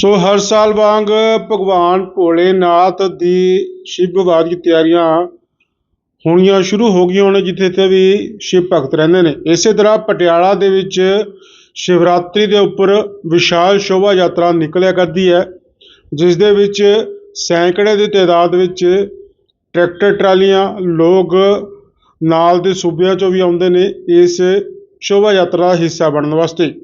ਸੋ ਹਰ ਸਾਲ ਵਾਂਗ ਭਗਵਾਨ ਭੋਲੇਨਾਥ ਦੀ ਸ਼ਿਵ ਵਿਵਾਹ ਦੀ ਤਿਆਰੀਆਂ ਹੋਣੀਆਂ ਸ਼ੁਰੂ ਹੋ ਗਈਆਂ ਨੇ ਜਿੱਥੇ ਜਿੱਥੇ ਵੀ ਸ਼ਿਵ ਭਗਤ ਰਹਿੰਦੇ ਨੇ। ਇਸੇ ਤਰ੍ਹਾਂ ਪਟਿਆਲਾ ਦੇ ਵਿੱਚ ਸ਼ਿਵਰਾਤਰੀ ਦੇ ਉੱਪਰ ਵਿਸ਼ਾਲ ਸ਼ੋਭਾ ਯਾਤਰਾ ਨਿਕਲਿਆ ਕਰਦੀ ਹੈ, ਜਿਸ ਦੇ ਵਿੱਚ ਸੈਂਕੜੇ ਦੀ ਤਾਦਾਦ ਵਿੱਚ ਟਰੈਕਟਰ, ਟਰਾਲੀਆਂ, ਲੋਕ ਨਾਲ ਦੇ ਸੂਬਿਆਂ ਚੋਂ ਵੀ ਆਉਂਦੇ ਨੇ, ਇਸ ਸ਼ੋਭਾ ਯਾਤਰਾ ਦਾ ਹਿੱਸਾ ਬਣਨ ਵਾਸਤੇ।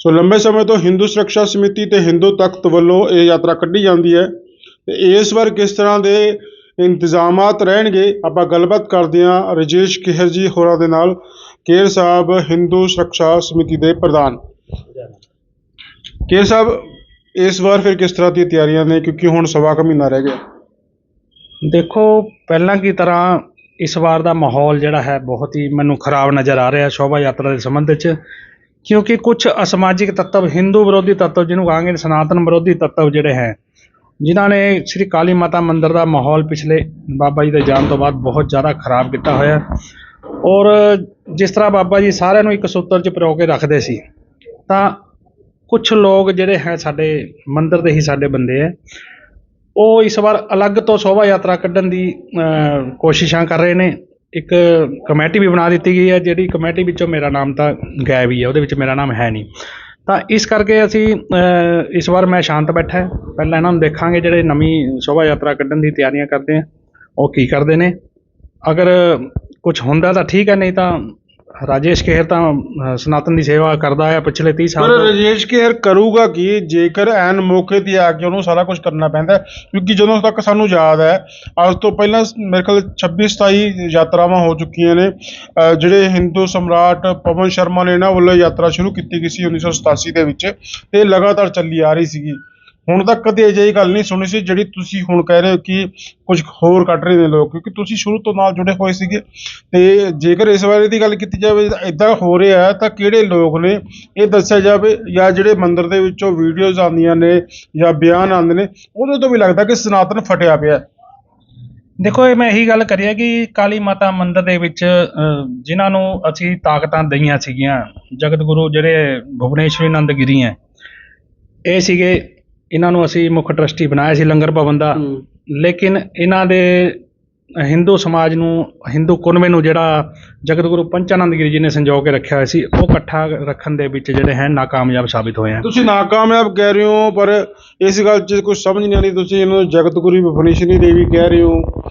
ਸੋ ਲੰਬੇ ਸਮੇਂ ਤੋਂ ਹਿੰਦੂ ਸੁਰੱਖਿਆ ਸਮਿਤੀ ਤੇ ਹਿੰਦੂ ਤਖਤ ਵੱਲੋਂ ਇਹ ਯਾਤਰਾ ਕੱਢੀ ਜਾਂਦੀ ਹੈ। ਤੇ ਇਸ ਵਾਰ ਕਿਸ ਤਰ੍ਹਾਂ ਦੇ ਇੰਤਜ਼ਾਮਾਤ ਰਹਿਣਗੇ, ਆਪਾਂ ਗੱਲਬਾਤ ਕਰਦੇ ਹਾਂ ਰਜੇਸ਼ ਕਿਹਰ ਜੀ ਹੋਰਾਂ ਦੇ ਨਾਲ, ਕੇਰ ਸਾਹਿਬ ਹਿੰਦੂ ਸੁਰੱਖਿਆ ਸਮਿਤੀ ਦੇ ਪ੍ਰਧਾਨ। ਕੇਰ ਸਾਹਿਬ, ਇਸ ਵਾਰ ਫਿਰ ਕਿਸ ਤਰ੍ਹਾਂ ਦੀਆਂ ਤਿਆਰੀਆਂ ਨੇ? ਕਿਉਂਕਿ ਹੁਣ ਸਵਾ ਕੁ ਮਹੀਨਾ ਰਹਿ ਗਿਆ। ਦੇਖੋ, ਪਹਿਲਾਂ ਕੀ ਤਰ੍ਹਾਂ ਇਸ ਵਾਰ ਦਾ ਮਾਹੌਲ ਜਿਹੜਾ ਹੈ, ਬਹੁਤ ਹੀ ਮੈਨੂੰ ਖਰਾਬ ਨਜ਼ਰ ਆ ਰਿਹਾ ਸ਼ੋਭਾ ਯਾਤਰਾ ਦੇ ਸੰਬੰਧ ਵਿੱਚ। ਕਿਉਂਕਿ ਕੁਝ ਅਸਮਾਜਿਕ ਤੱਤਵ, ਹਿੰਦੂ ਵਿਰੋਧੀ ਤੱਤਵ, ਜਿਹਨੂੰ ਕਹਾਂਗੇ ਸਨਾਤਨ ਵਿਰੋਧੀ ਤੱਤਵ ਜਿਹੜੇ ਹੈ, ਜਿਨ੍ਹਾਂ ਨੇ ਸ੍ਰੀ ਕਾਲੀ ਮਾਤਾ ਮੰਦਿਰ ਦਾ ਮਾਹੌਲ ਪਿਛਲੇ ਬਾਬਾ ਜੀ ਦੇ ਜਾਣ ਤੋਂ ਬਾਅਦ ਬਹੁਤ ਜ਼ਿਆਦਾ ਖਰਾਬ ਕੀਤਾ ਹੋਇਆ। ਔਰ ਜਿਸ ਤਰ੍ਹਾਂ ਬਾਬਾ ਜੀ ਸਾਰਿਆਂ ਨੂੰ ਇੱਕ ਸੂਤਰ 'ਚ ਪਰੋ ਕੇ ਰੱਖਦੇ ਸੀ, ਤਾਂ ਕੁਝ ਲੋਕ ਜਿਹੜੇ ਹੈ ਸਾਡੇ ਮੰਦਿਰ ਦੇ ਹੀ ਸਾਡੇ ਬੰਦੇ ਹੈ, ਉਹ ਇਸ ਵਾਰ ਅਲੱਗ ਤੋਂ ਸ਼ੋਭਾ ਯਾਤਰਾ ਕੱਢਣ ਦੀ ਕੋਸ਼ਿਸ਼ਾਂ ਕਰ ਰਹੇ ਨੇ। ਇੱਕ ਕਮੇਟੀ ਵੀ ਬਣਾ ਦਿੱਤੀ ਗਈ ਹੈ, ਜਿਹੜੀ ਕਮੇਟੀ ਵਿੱਚੋਂ ਮੇਰਾ ਨਾਮ ਤਾਂ ਗਾਇਬ ਹੀ ਹੈ, ਉਹਦੇ ਵਿੱਚ ਮੇਰਾ ਨਾਮ ਹੈ ਨਹੀਂ। ਤਾਂ ਇਸ ਕਰਕੇ ਅਸੀਂ ਇਸ ਵਾਰ ਮੈਂ ਸ਼ਾਂਤ ਬੈਠਾ ਪਹਿਲਾਂ ਇਹਨਾਂ ਨੂੰ ਦੇਖਾਂਗੇ ਜਿਹੜੇ ਨਵੀਂ ਸ਼ੋਭਾ ਯਾਤਰਾ ਕੱਢਣ ਦੀ ਤਿਆਰੀਆਂ ਕਰਦੇ ਆ, ਉਹ ਕੀ ਕਰਦੇ ਨੇ। ਅਗਰ ਕੁਝ ਹੁੰਦਾ ਤਾਂ ਠੀਕ ਹੈ, ਨਹੀਂ ਤਾਂ ਰਾਜੇਸ਼ ਖੇਰ ਤਾਂ ਸਨਾਤਨ ਦੀ ਸੇਵਾ ਕਰਦਾ ਆ ਪਿਛਲੇ 30 ਸਾਲ ਪਰ ਤੋਂ। ਰਜੇਸ਼ ਕੇਰ ਕਰੂਗਾ ਕੀ? ਜੇਕਰ ਐਨ ਮੌਕੇ ਤੇ ਆ ਕੇ ਉਹਨੂੰ ਸਾਰਾ ਕੁਝ ਕਰਨਾ ਪੈਂਦਾ ਹੈ? ਕਿਉਂਕਿ ਜਦੋਂ ਤੱਕ ਸਾਨੂੰ ਯਾਦ ਹੈ ਅੱਜ ਤੋਂ ਪਹਿਲਾਂ ਮੇਰੇ ਖਿਆਲ 26 27 ਯਾਤਰਾਵਾਂ ਹੋ ਚੁੱਕੀਆਂ ਨੇ। ਅਹ ਜਿਹੜੇ ਹਿੰਦੂ ਸਮਰਾਟ ਪਵਨ ਸ਼ਰਮਾ ਨੇ ਇਹਨਾਂ ਵੱਲੋਂ ਯਾਤਰਾ ਸ਼ੁਰੂ ਕੀਤੀ ਗਈ ਸੀ 1987 ਦੇ ਵਿੱਚ ਤੇ ਲਗਾਤਾਰ ਚੱਲੀ ਆ ਰਹੀ ਸੀਗੀ। ਹੁਣ ਤੱਕ ਕਦੇ ਅਜਿਹੀ ਗੱਲ ਨਹੀਂ ਸੁਣੀ ਸੀ ਜਿਹੜੀ ਤੁਸੀਂ ਹੁਣ ਕਹਿ ਰਹੇ ਹੋ ਕਿ ਕੁਝ ਹੋਰ ਕੱਢ ਰਹੇ ਨੇ ਲੋਕ ਕਿਉਂਕਿ ਤੁਸੀਂ ਸ਼ੁਰੂ ਤੋਂ ਨਾਲ ਜੁੜੇ ਹੋਏ ਸੀਗੇ ਤੇ ਜੇਕਰ ਇਸ ਬਾਰੇ ਦੀ ਗੱਲ ਕੀਤੀ ਜਾਵੇ ਇਦਾਂ ਹੋ ਰਿਹਾ ਹੈ ਤਾਂ ਕਿਹੜੇ ਲੋਕ ਨੇ ਇਹ ਦੱਸਿਆ ਜਾਵੇ ਜਾਂ ਜਿਹੜੇ ਮੰਦਿਰ ਦੇ ਵਿੱਚੋਂ ਵੀਡੀਓਜ਼ ਆਉਂਦੀਆਂ ਨੇ ਜਾਂ ਬਿਆਨ ਆਉਂਦੇ ਨੇ ਉਹਦੇ ਤੋਂ ਵੀ ਲੱਗਦਾ ਕਿ ਸਨਾਤਨ ਫਟਿਆ ਪਿਆ ਹੈ। ਦੇਖੋ ਇਹ ਮੈਂ ਇਹੀ ਗੱਲ ਕਰੀ ਕਿ ਕਾਲੀ ਮਾਤਾ ਮੰਦਿਰ ਦੇ ਵਿੱਚ ਅ, ਜਿਨ੍ਹਾਂ ਨੂੰ ਅਸੀਂ ਤਾਕਤਾਂ ਦਈਆਂ ਸੀਗੀਆਂ ਜਗਤ ਗੁਰੂ ਜਿਹੜੇ ਭੁਵਨੇਸ਼ਵਰੀ ਨੰਦ ਗਿਰੀ ਹੈ ਇਹ ਸੀਗੇ ਇਹਨਾਂ ਨੂੰ ਅਸੀਂ ਮੁੱਖ ਟਰਸਟੀ ਬਣਾਇਆ ਸੀ ਲੰਗਰ ਭਵਨ ਦਾ। ਲੇਕਿਨ ਇਹਨਾਂ ਦੇ ਹਿੰਦੂ ਸਮਾਜ ਨੂੰ ਹਿੰਦੂ ਕੁਨਬੇ ਨੂੰ ਜਿਹੜਾ ਜਗਤ ਗੁਰੂ ਪੰਚਾਨੰਦ ਗਿਰੀ ਜੀ ਨੇ ਸੰਜੋ ਕੇ ਰੱਖਿਆ ਹੋਇਆ ਸੀ ਉਹ ਇਕੱਠਾ ਰੱਖਣ ਦੇ ਵਿੱਚ ਜਿਹੜੇ ਹੈ ਨਾਕਾਮਯਾਬ ਸਾਬਿਤ ਹੋਏ ਆ ਤੁਸੀਂ ਨਾਕਾਮਯਾਬ ਕਹਿ ਰਹੇ ਹੋ ਪਰ ਇਸ ਗੱਲ 'ਚ ਕੁਝ ਸਮਝ ਨਹੀਂ ਆਉਂਦੀ ਤੁਸੀਂ ਇਹਨੂੰ ਜਗਤ ਗੁਰੂ ਭੁਵਨੇਸ਼ਵਰੀ ਦੇਵੀ ਕਹਿ ਰਹੇ ਹੋ।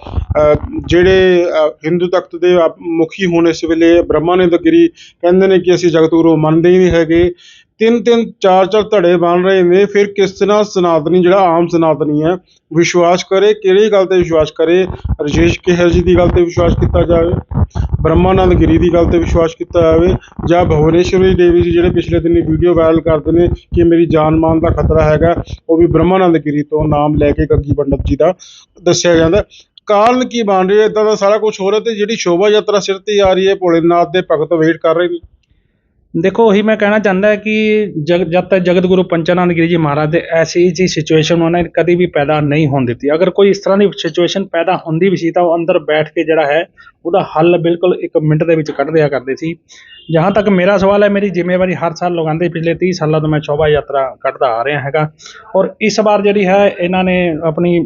ਜਿਹੜੇ ਹਿੰਦੂ ਤਖਤ ਦੇ ਮੁਖੀ ਹੁਣ ਇਸ ਵੇਲੇ ਬ੍ਰਹਮਾਨੰਦ ਗਿਰੀ ਕਹਿੰਦੇ ਨੇ ਕਿ ਅਸੀਂ ਜਗਤ ਗੁਰੂ ਮੰਨਦੇ ਹੀ ਨਹੀਂ ਹੈਗੇ। ਤਿੰਨ ਤਿੰਨ ਚਾਰ ਚਾਰ ਧੜੇ ਬਣ ਰਹੇ ਨੇ, ਫਿਰ ਕਿਸ ਤਰ੍ਹਾਂ ਸਨਾਤਨੀ, ਜਿਹੜਾ ਆਮ ਸਨਾਤਨੀ ਹੈ, ਵਿਸ਼ਵਾਸ ਕਰੇ, ਕਿਹੜੀ ਗੱਲ ਤੇ ਵਿਸ਼ਵਾਸ ਕਰੇ? ਰਜੇਸ਼ ਕੇਹਰ ਜੀ ਦੀ ਗੱਲ ਤੇ ਵਿਸ਼ਵਾਸ ਕੀਤਾ ਜਾਵੇ, ਬ੍ਰਹਮਾਨੰਦ ਗਿਰੀ ਦੀ ਗੱਲ ਤੇ ਵਿਸ਼ਵਾਸ ਕੀਤਾ ਜਾਵੇ, ਜਾਂ ਭੁਵਨੇਸ਼ਵਰੀ ਦੇਵੀ ਜੀ ਜਿਹੜੇ ਪਿਛਲੇ ਦਿਨੀ ਵੀਡੀਓ ਵਾਇਰਲ ਕਰਦੇ ਨੇ ਕਿ ਮੇਰੀ ਜਾਨ ਮਾਨ ਦਾ ਖਤਰਾ ਹੈਗਾ, ਉਹ ਵੀ ਬ੍ਰਹਮਾਨੰਦ ਗਿਰੀ ਤੋਂ ਨਾਮ ਲੈ ਕੇ ਗੱਗੀ ਪੰਡਤ ਜੀ ਦਾ ਦੱਸਿਆ ਜਾਂਦਾ। ਕਾਰਨ ਕੀ ਬਣ ਰਿਹਾ? ਇਦਾਂ ਦਾ ਸਾਰਾ ਕੁਝ ਹੋ ਰਿਹਾ ਤੇ ਜਿਹੜੀ ਸ਼ੋਭਾ ਯਾਤਰਾ ਸਿਰ ਤੇ ਆ ਰਹੀ ਹੈ, ਭੋਲੇਨਾਥ ਦੇ ਭਗਤ ਵੇਟ ਕਰ ਰਹੇ ਨੇ। ਦੇਖੋ, ਉਹੀ ਮੈਂ ਕਹਿਣਾ ਚਾਹੁੰਦਾ ਕਿ ਜਗ, ਜਦ ਤੱਕ ਜਗਤ ਗੁਰੂ ਪੰਚਾਨੰਦ ਗਿਰੀ ਜੀ ਮਹਾਰਾਜ ਦੇ ਐਸੀ ਜੀ ਸਿਚੁਏਸ਼ਨ ਉਹਨਾਂ ਨੇ ਕਦੀ ਵੀ ਪੈਦਾ ਨਹੀਂ ਹੋਣ ਦਿੱਤੀ। ਅਗਰ ਕੋਈ ਇਸ ਤਰ੍ਹਾਂ ਦੀ ਸਿਚੁਏਸ਼ਨ ਪੈਦਾ ਹੁੰਦੀ ਵੀ ਸੀ ਤਾਂ ਉਹ ਅੰਦਰ ਬੈਠ ਕੇ ਜਿਹੜਾ ਹੈ ਉਹਦਾ ਹੱਲ ਬਿਲਕੁਲ ਇੱਕ ਮਿੰਟ ਦੇ ਵਿੱਚ ਕੱਢ ਦਿਆ ਕਰਦੇ ਸੀ। ਜਹਾਂ ਤੱਕ ਮੇਰਾ ਸਵਾਲ ਹੈ ਮੇਰੀ ਜ਼ਿੰਮੇਵਾਰੀ ਹਰ ਸਾਲ ਲਗਾਉਂਦੇ ਪਿਛਲੇ 30 ਸਾਲਾਂ ਤੋਂ ਮੈਂ ਸ਼ੋਭਾ ਯਾਤਰਾ ਕੱਢਦਾ ਆ ਰਿਹਾ ਹੈਗਾ। ਔਰ ਇਸ ਵਾਰ ਜਿਹੜੀ ਹੈ ਇਹਨਾਂ ਨੇ ਆਪਣੀ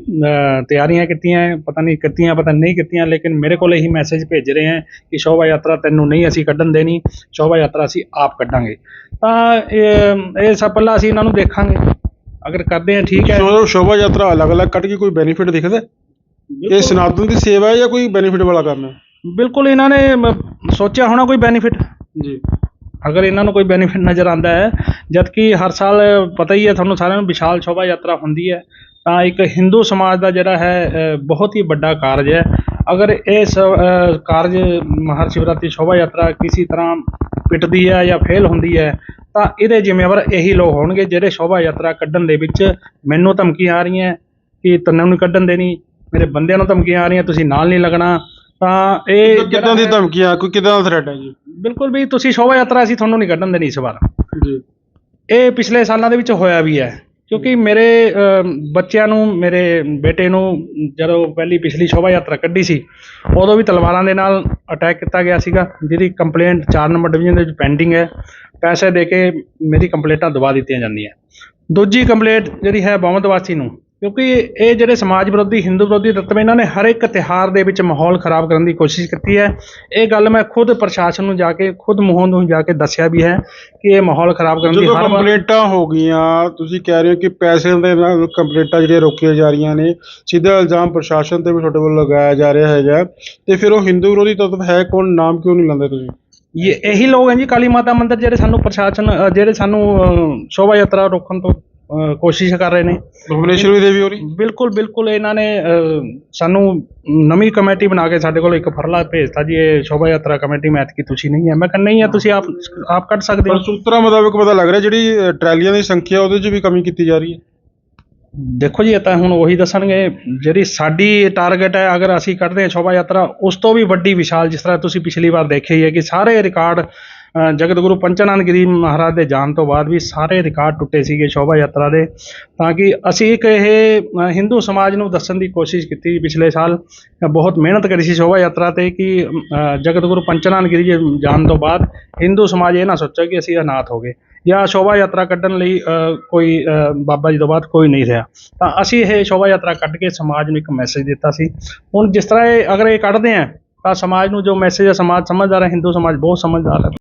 ਤਿਆਰੀਆਂ ਕੀਤੀਆਂ ਪਤਾ ਨਹੀਂ ਕੀਤੀਆਂ ਪਤਾ ਨਹੀਂ ਕੀਤੀਆਂ ਲੇਕਿਨ ਮੇਰੇ ਕੋਲ ਇਹੀ ਮੈਸੇਜ ਭੇਜ ਰਹੇ ਹੈ ਕਿ ਸ਼ੋਭਾ ਯਾਤਰਾ ਤੈਨੂੰ ਨਹੀਂ ਅਸੀਂ ਕੱਢਣ ਦੇਣੀ ਸ਼ੋਭਾ ਯਾਤਰਾ ਅਸੀਂ ਆਪ ਕੱਢਾਂਗੇ। ਤਾਂ ਇਹ ਇਹ ਸਭ ਪਹਿਲਾਂ ਅਸੀਂ ਇਹਨਾਂ ਨੂੰ ਦੇਖਾਂਗੇ। ਅਗਰ ਕਰਦੇ ਹਾਂ ਠੀਕ ਹੈ। ਸ਼ੋਭਾ ਯਾਤਰਾ ਅਲੱਗ-ਅਲੱਗ ਕੱਢ ਕੇ ਕੋਈ ਬੈਨੀਫਿਟ ਦਿਖਦਾ? ਇਹ ਸਨਾਤਨ ਦੀ ਸੇਵਾ ਹੈ ਜਾਂ ਕੋਈ ਬੈਨੀਫਿਟ ਵਾਲਾ ਕੰਮ ਹੈ? ਬਿਲਕੁਲ ਇਹਨਾਂ ਨੇ ਮ- ਸੋਚਿਆ ਹੋਣਾ ਕੋਈ ਬੈਨੀਫਿਟ ਜੀ। ਅਗਰ ਇਹਨਾਂ ਨੂੰ ਕੋਈ ਬੈਨੀਫਿਟ ਨਜ਼ਰ ਆਉਂਦਾ ਹੈ ਜਦ ਕਿ ਹਰ ਸਾਲ ਪਤਾ ਹੀ ਹੈ ਤੁਹਾਨੂੰ ਸਾਰਿਆਂ ਨੂੰ ਵਿਸ਼ਾਲ ਸ਼ੋਭਾ ਯਾਤਰਾ ਹੁੰਦੀ ਹੈ ਤਾਂ ਇੱਕ ਹਿੰਦੂ ਸਮਾਜ ਦਾ ਜਿਹੜਾ ਹੈ ਅ, ਬਹੁਤ ਹੀ ਵੱਡਾ ਕਾਰਜ ਹੈ। ਅਗਰ ਇਹ ਸ- ਅ, ਕਾਰਜ ਮਹਾਂ ਸ਼ਿਵਰਾਤਰੀ ਸ਼ੋਭਾ ਯਾਤਰਾ ਕਿਸੇ ਤਰ੍ਹਾਂ ਪਿੱਟਦੀ ਹੈ ਜਾਂ ਫੇਲ ਹੁੰਦੀ ਹੈ ਤਾਂ ਇਹਦੇ ਜ਼ਿੰਮੇਵਾਰ ਇਹੀ ਲੋਕ ਹੋਣਗੇ ਜਿਹੜੇ ਸ਼ੋਭਾ ਯਾਤਰਾ ਕੱਢਣ ਦੇ ਵਿੱਚ ਮੈਨੂੰ ਧਮਕੀਆਂ ਆ ਰਹੀਆਂ ਕਿ ਤੈਨੂੰ ਨਹੀਂ ਕੱਢਣ ਦੇਣੀ ਮੇਰੇ ਬੰਦਿਆਂ ਨੂੰ ਧਮਕੀਆਂ ਆ ਰਹੀਆਂ ਤੁਸੀਂ ਨਾਲ ਨਹੀਂ ਲੱਗਣਾ। ਤਾਂ ਇਹ ਕਿੱਦਾਂ ਦੀ ਧਮਕੀਆਂ ਕੋਈ ਕਿੱਦਾਂ ਦਾ ਥ੍ਰੈਟ ਹੈ ਜੀ? ਬਿਲਕੁਲ ਵੀ ਤੁਸੀਂ ਸ਼ੋਭਾ ਯਾਤਰਾ ਅਸੀਂ ਤੁਹਾਨੂੰ ਨਹੀਂ ਕੱਢਣ ਦੇਣੀ ਇਸ ਵਾਰ। ਜੀ। ਇਹ ਪਿਛਲੇ ਸਾਲਾਂ ਦੇ ਵਿੱਚ ਹੋਇਆ ਵੀ ਹੈ। ਕਿਉਂਕਿ ਮੇਰੇ ਬੱਚਿਆਂ ਨੂੰ ਮੇਰੇ ਬੇਟੇ ਨੂੰ ਜਦੋਂ ਪਹਿਲੀ ਪਿਛਲੀ ਸ਼ੋਭਾ ਯਾਤਰਾ ਕੱਢੀ ਸੀ ਉਦੋਂ ਵੀ ਤਲਵਾਰਾਂ ਦੇ ਨਾਲ ਅਟੈਕ ਕੀਤਾ ਗਿਆ ਸੀਗਾ। ਜਿਹਦੀ ਕੰਪਲੇਂਟ 4 ਨੰਬਰ ਡਿਵੀਜ਼ਨ ਦੇ ਵਿੱਚ ਪੈਂਡਿੰਗ ਹੈ। ਪੈਸੇ ਦੇ ਕੇ ਮੇਰੀ ਕੰਪਲੇਂਟਾਂ ਦਬਾ ਦਿੱਤੀਆਂ ਜਾਂਦੀਆਂ। ਦੂਜੀ ਕੰਪਲੇਂਟ ਜਿਹੜੀ ਹੈ ਬਹੁਮਤਵਾਸੀ ਨੂੰ ਕਿਉਂਕਿ ਇਹ ਜਿਹੜੇ ਸਮਾਜ ਵਿਰੋਧੀ ਹਿੰਦੂ ਵਿਰੋਧੀ ਤੱਤਵ ਇਹਨਾਂ ਨੇ ਹਰ ਇੱਕ ਤਿਉਹਾਰ ਦੇ ਵਿੱਚ ਮਾਹੌਲ ਖਰਾਬ ਕਰਨ ਦੀ ਕੋਸ਼ਿਸ਼ ਕੀਤੀ ਹੈ। ਇਹ ਗੱਲ ਮੈਂ ਖੁਦ ਪ੍ਰਸ਼ਾਸਨ ਨੂੰ ਜਾ ਕੇ ਖੁਦ ਮੂੰਹੋਂ ਨੂੰ ਜਾ ਕੇ ਦੱਸਿਆ ਵੀ ਹੈ ਕਿ ਇਹ ਮਾਹੌਲ ਖਰਾਬ ਕਰਨ ਦੀ ਜਦੋਂ ਹਰ ਵਾਰ ਕੰਪਲੇਂਟਾਂ ਹੋ ਗਈਆਂ ਤੁਸੀਂ ਕਹਿ ਰਹੇ ਹੋ ਕਿ ਪੈਸੇ ਦੇ ਨਾਲ ਕੰਪਲੇਂਟਾਂ ਜਿਹੜੀਆਂ ਰੋਕੀਆਂ ਜਾ ਰਹੀਆਂ ਨੇ ਸਿੱਧਾ ਇਲਜ਼ਾਮ ਪ੍ਰਸ਼ਾਸਨ ਤੇ ਵੀ ਤੁਹਾਡੇ ਵੱਲੋਂ ਲਗਾਇਆ ਜਾ ਰਿਹਾ ਹੈਗਾ। ਤੇ ਫਿਰ ਉਹ ਹਿੰਦੂ ਵਿਰੋਧੀ ਤੱਤਵ ਹੈ ਕੌਣ ਨਾਮ ਕਿਉਂ ਨਹੀਂ ਲੈਂਦੇ ਤੁਸੀਂ? ਇਹ ਇਹੀ ਲੋਕ ਹੈ ਜੀ ਕਾਲੀ ਮਾਤਾ ਮੰਦਿਰ ਜਿਹੜੇ ਸਾਨੂੰ ਪ੍ਰਸ਼ਾਸਨ ਅ, ਜਿਹੜੇ ਸਾਨੂੰ ਅ, ਸ਼ੋਭਾ ਯਾਤਰਾ ਰੋਕਣ ਤੋਂ ਕੋਸ਼ਿਸ਼ ਕਰ ਰਹੇ ਨੇ। ਭੁਵਨੇਸ਼ਵਰੀ ਦੇਵੀ ਹੋਰੀ? ਬਿਲਕੁਲ ਬਿਲਕੁਲ ਇਹਨਾਂ ਨੇ ਸਾਨੂੰ ਨਵੀਂ ਕਮੇਟੀ ਬਣਾ ਕੇ ਸਾਡੇ ਕੋਲ ਇੱਕ ਫਰਲਾ ਭੇਜਤਾ ਜੀ ਇਹ ਸ਼ੋਭਾ ਯਾਤਰਾ ਕਮੇਟੀ ਮੈਥ ਕੀ ਤੁਸੀਂ ਨਹੀਂ ਹੈ। ਮੈਂ ਕਿਹਾ ਨਹੀਂ ਹੈ ਤੁਸੀਂ ਆਪ ਆਪ ਕੱਢ ਸਕਦੇ ਪਰ ਹੋ ਸੂਤਰਾਂ ਮੁਤਾਬਕ ਪਤਾ ਲੱਗ ਰਿਹਾ ਜਿਹੜੀ ਟਰਾਲੀਆਂ ਦੀ ਸੰਖਿਆ ਉਹਦੇ 'ਚ ਵੀ ਕਮੀ ਕੀਤੀ ਜਾ ਰਹੀ ਹੈ। ਦੇਖੋ ਜੀ ਇਹ ਤਾਂ ਹੁਣ ਉਹੀ ਦੱਸਣਗੇ। ਜਿਹੜੀ ਸਾਡੀ ਟਾਰਗੇਟ ਹੈ ਅਗਰ ਅਸੀਂ ਕੱਢਦੇ ਹਾਂ ਸ਼ੋਭਾ ਯਾਤਰਾ ਉਸ ਤੋਂ ਵੀ ਵੱਡੀ ਵਿਸ਼ਾਲ ਜਿਸ ਤਰ੍ਹਾਂ ਤੁਸੀਂ ਪਿਛਲੀ ਵਾਰ ਦੇਖਿਆ ਹੀ ਹੈ ਕਿ ਸਾਰੇ ਰਿਕਾਰਡ ਜਗਤ ਗੁਰੂ ਪੰਚਨਾਨ ਗਿਰੀ ਮਹਾਰਾਜ ਦੇ ਜਾਣ ਤੋਂ ਬਾਅਦ ਵੀ ਸਾਰੇ ਰਿਕਾਰਡ ਟੁੱਟੇ ਸੀਗੇ ਸ਼ੋਭਾ ਯਾਤਰਾ ਦੇ, ਤਾਂ ਕਿ ਅਸੀਂ ਇੱਕ ਇਹ ਹਿੰਦੂ ਸਮਾਜ ਨੂੰ ਦੱਸਣ ਦੀ ਕੋਸ਼ਿਸ਼ ਕੀਤੀ ਪਿਛਲੇ ਸਾਲ। ਬਹੁਤ ਮਿਹਨਤ ਕਰੀ ਸੀ ਸ਼ੋਭਾ ਯਾਤਰਾ ਤੇ ਕਿ ਜਗਤ ਗੁਰੂ ਪੰਚਨਾਨ ਗਿਰੀ ਜੀ ਜਾਣ ਤੋਂ ਬਾਅਦ ਹਿੰਦੂ ਸਮਾਜ ਇਹ ਨਾ ਸੋਚੇ ਕਿ ਅਸੀਂ ਅਨਾਥ ਹੋ ਗਏ ਜਾਂ ਸ਼ੋਭਾ ਯਾਤਰਾ ਕੱਢਣ ਲਈ ਕੋਈ ਬਾਬਾ ਜੀ ਤੋਂ ਬਾਅਦ ਕੋਈ ਨਹੀਂ ਰਿਹਾ। ਤਾਂ ਅਸੀਂ ਇਹ ਸ਼ੋਭਾ ਯਾਤਰਾ ਕੱਢ ਕੇ ਸਮਾਜ ਨੂੰ ਇੱਕ ਮੈਸੇਜ ਦਿੱਤਾ ਸੀ। ਹੁਣ ਜਿਸ ਤਰ੍ਹਾਂ ਇਹ ਅਗਰ ਇਹ ਕੱਢਦੇ ਆ, ਤਾਂ ਸਮਾਜ ਨੂੰ ਜੋ ਮੈਸੇਜ ਹੈ ਸਮਾਜ ਸਮਝਦਾਰ ਹੈ ਹਿੰਦੂ ਸਮਾਜ ਬਹੁਤ ਸਮਝਦਾਰ ਹੈ